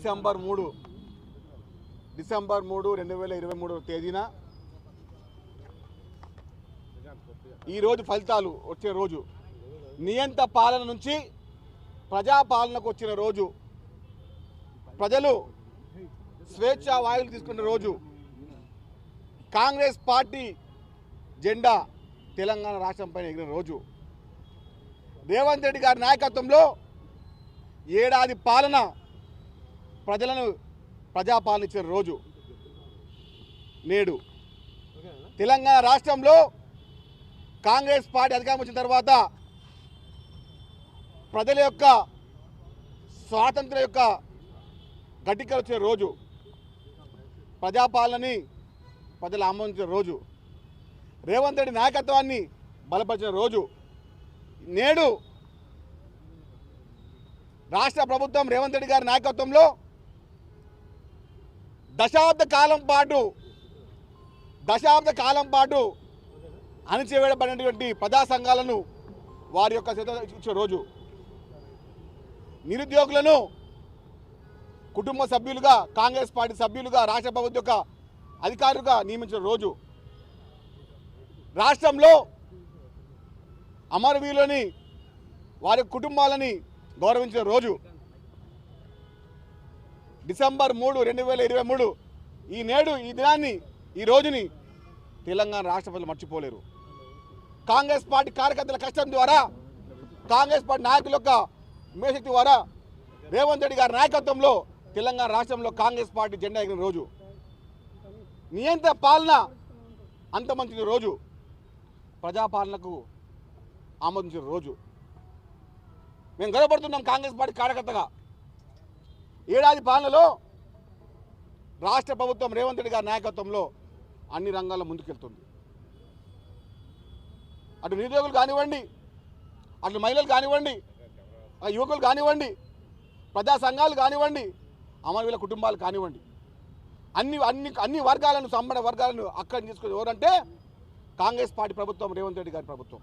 December మూడు. December మూడు రెండు వేల ఇరవై మూడు తేదీన ఈరోజు ఫలితాలు వచ్చే రోజు. నియంత పాలన నుంచి ప్రజాపాలనకు వచ్చిన రోజు. ప్రజలు స్వేచ్ఛా వాయువులు తీసుకున్న రోజు. కాంగ్రెస్ పార్టీ జెండా తెలంగాణ రాష్ట్రం పైన ఎగిరిన రోజు. రేవంత్ రెడ్డి గారి నాయకత్వంలో ఏడాది పాలన ప్రజలను ప్రజాపాలనిచ్చిన రోజు నేడు. తెలంగాణ రాష్ట్రంలో కాంగ్రెస్ పార్టీ అధికారం వచ్చిన తర్వాత ప్రజల యొక్క స్వాతంత్ర యొక్క గడ్డికలు వచ్చిన రోజు ప్రజాపాలనని ప్రజలు ఆమోదించిన రోజు రేవంత్ రెడ్డి నాయకత్వాన్ని బలపరిచిన రోజు నేడు రాష్ట్ర ప్రభుత్వం రేవంత్ రెడ్డి గారి నాయకత్వంలో దశాబ్ద కాలం పాటు దశాబ్ద కాలం పాటు అణచివేయబడినటువంటి ప్రజా సంఘాలను వారి యొక్క ఇచ్చే రోజు. నిరుద్యోగులను కుటుంబ సభ్యులుగా కాంగ్రెస్ పార్టీ సభ్యులుగా రాష్ట్ర ప్రభుత్వ యొక్క అధికారులుగా నియమించిన రోజు. రాష్ట్రంలో అమరవీరులని వారి కుటుంబాలని గౌరవించిన రోజు. డిసెంబర్ మూడు రెండు వేల ఇరవై మూడు. ఈ నేడు ఈ దినాన్ని ఈ రోజుని తెలంగాణ రాష్ట్ర ప్రజలు మర్చిపోలేరు. కాంగ్రెస్ పార్టీ కార్యకర్తల కష్టం ద్వారా కాంగ్రెస్ పార్టీ నాయకుల యొక్క మేశక్తి ద్వారా రేవంత్ రెడ్డి గారి నాయకత్వంలో తెలంగాణ రాష్ట్రంలో కాంగ్రెస్ పార్టీ జెండా ఎగిరిన రోజు. నియంత పాలన అంతమంచిన రోజు. ప్రజాపాలనకు ఆమోదించిన రోజు. మేము గర్వపడుతున్నాం కాంగ్రెస్ పార్టీ కార్యకర్తగా. ఏడాది పాలనలో రాష్ట్ర ప్రభుత్వం రేవంత్ రెడ్డి గారి నాయకత్వంలో అన్ని రంగాల్లో ముందుకెళ్తుంది. అటు నిరుద్యోగులు కానివ్వండి అటు మహిళలు కానివ్వండి యువకులు కానివ్వండి ప్రజా సంఘాలు కానివ్వండి అమరవీల కుటుంబాలు కానివ్వండి. అన్ని అన్ని అన్ని వర్గాలను సంబడ వర్గాలను అక్కడ తీసుకుని ఎవరంటే కాంగ్రెస్ పార్టీ ప్రభుత్వం రేవంత్ రెడ్డి గారి ప్రభుత్వం.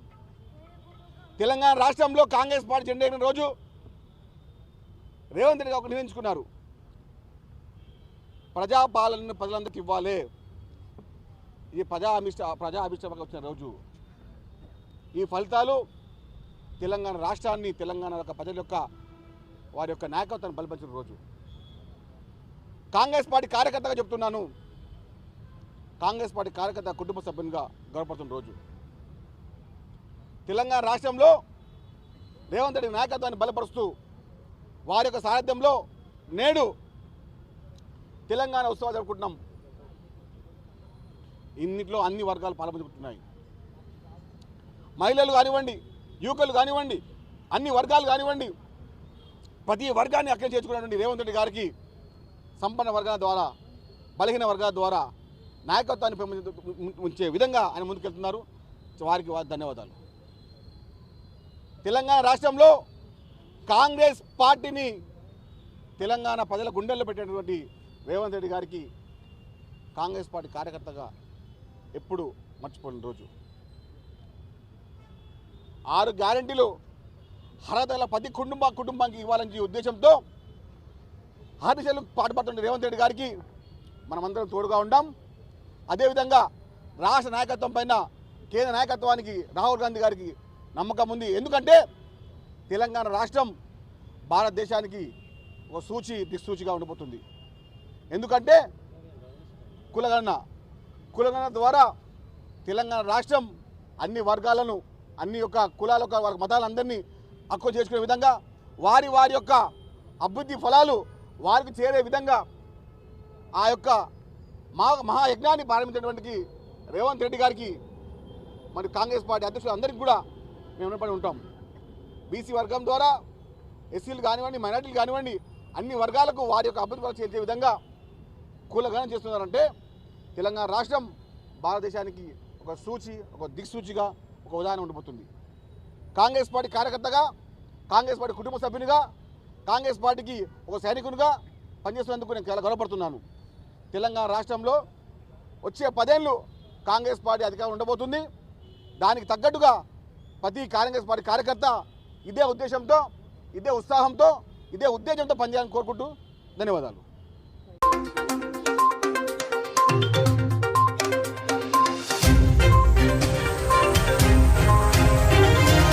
తెలంగాణ రాష్ట్రంలో కాంగ్రెస్ పార్టీ జెండా రోజు రేవంత్ రెడ్డి ఒక నిర్ణయించుకున్నారు ప్రజాపాలనను ప్రజలందరికీ ఇవ్వాలి. ఇది ప్రజా అభిష్ట ప్రజా వచ్చిన రోజు. ఈ ఫలితాలు తెలంగాణ రాష్ట్రాన్ని తెలంగాణ యొక్క ప్రజల యొక్క వారి యొక్క నాయకత్వాన్ని బలపరిచిన రోజు. కాంగ్రెస్ పార్టీ కార్యకర్తగా చెప్తున్నాను. కాంగ్రెస్ పార్టీ కార్యకర్త కుటుంబ సభ్యునిగా గౌరవపడుతున్న రోజు. తెలంగాణ రాష్ట్రంలో రేవంత్ రెడ్డి నాయకత్వాన్ని బలపరుస్తూ వారి యొక్క సారథ్యంలో నేడు తెలంగాణ ఉత్సవాలు జరుపుకుంటున్నాం. ఇన్నిట్లో అన్ని వర్గాలు పాల్పంచుకుంటున్నాయి మహిళలు కానివ్వండి యువకులు కానివ్వండి అన్ని వర్గాలు కానివ్వండి ప్రతి వర్గాన్ని అక్కడ చేర్చుకున్నటువంటి రేవంత్ రెడ్డి గారికి సంపన్న వర్గాల ద్వారా బలహీన వర్గాల ద్వారా నాయకత్వాన్ని ఉంచే విధంగా ఆయన ముందుకెళ్తున్నారు. వారికి వారి ధన్యవాదాలు. తెలంగాణ రాష్ట్రంలో కాంగ్రెస్ పార్టీని తెలంగాణ ప్రజల గుండెల్లో పెట్టినటువంటి రేవంత్ రెడ్డి గారికి కాంగ్రెస్ పార్టీ కార్యకర్తగా ఎప్పుడు మర్చిపోయిన రోజు. ఆరు గ్యారంటీలు అర్హతల పది కుటుంబ కుటుంబానికి ఇవ్వాలని ఉద్దేశంతో ఆదిశలు పాటుపడుతున్న రేవంత్ రెడ్డి గారికి మనమందరం తోడుగా ఉండాం. అదేవిధంగా రాష్ట్ర నాయకత్వం పైన కేంద్ర నాయకత్వానికి రాహుల్ గాంధీ గారికి నమ్మకం ఉంది. ఎందుకంటే తెలంగాణ రాష్ట్రం భారతదేశానికి ఒక సూచి దిక్సూచిగా ఉండిపోతుంది ఎందుకంటే కులగణన కులగణన ద్వారా తెలంగాణ రాష్ట్రం అన్ని వర్గాలను అన్ని యొక్క కులాల యొక్క వాళ్ళ మతాలందరినీ హక్కు చేసుకునే విధంగా వారి వారి యొక్క అభివృద్ధి ఫలాలు వారికి చేరే విధంగా ఆ యొక్క మా మహాయజ్ఞాన్ని ప్రారంభించినటువంటి రేవంత్ రెడ్డి గారికి మరి కాంగ్రెస్ పార్టీ అధ్యక్షులు అందరికీ కూడా మేము రుణపడి ఉంటాం. బీసీ వర్గం ద్వారా ఎస్సీలు కానివ్వండి మైనార్టీలు కానివ్వండి అన్ని వర్గాలకు వారి యొక్క అభివృద్ధి ఫలాలు చేర్చే విధంగా కూలగానం చేస్తున్నారంటే తెలంగాణ రాష్ట్రం భారతదేశానికి ఒక సూచి ఒక దిక్సూచిగా ఒక ఉదాహరణ ఉండిపోతుంది కాంగ్రెస్ పార్టీ కార్యకర్తగా కాంగ్రెస్ పార్టీ కుటుంబ సభ్యునిగా కాంగ్రెస్ పార్టీకి ఒక సైనికునిగా పనిచేస్తున్నందుకు నేను చాలా గౌరవపడుతున్నాను. తెలంగాణ రాష్ట్రంలో వచ్చే పదేళ్ళు కాంగ్రెస్ పార్టీ అధికారం ఉండబోతుంది. దానికి తగ్గట్టుగా ప్రతి కాంగ్రెస్ పార్టీ కార్యకర్త ఇదే ఉద్దేశంతో ఇదే ఉత్సాహంతో ఇదే ఉద్దేశంతో పనిచేయాలని కోరుకుంటూ ధన్యవాదాలు.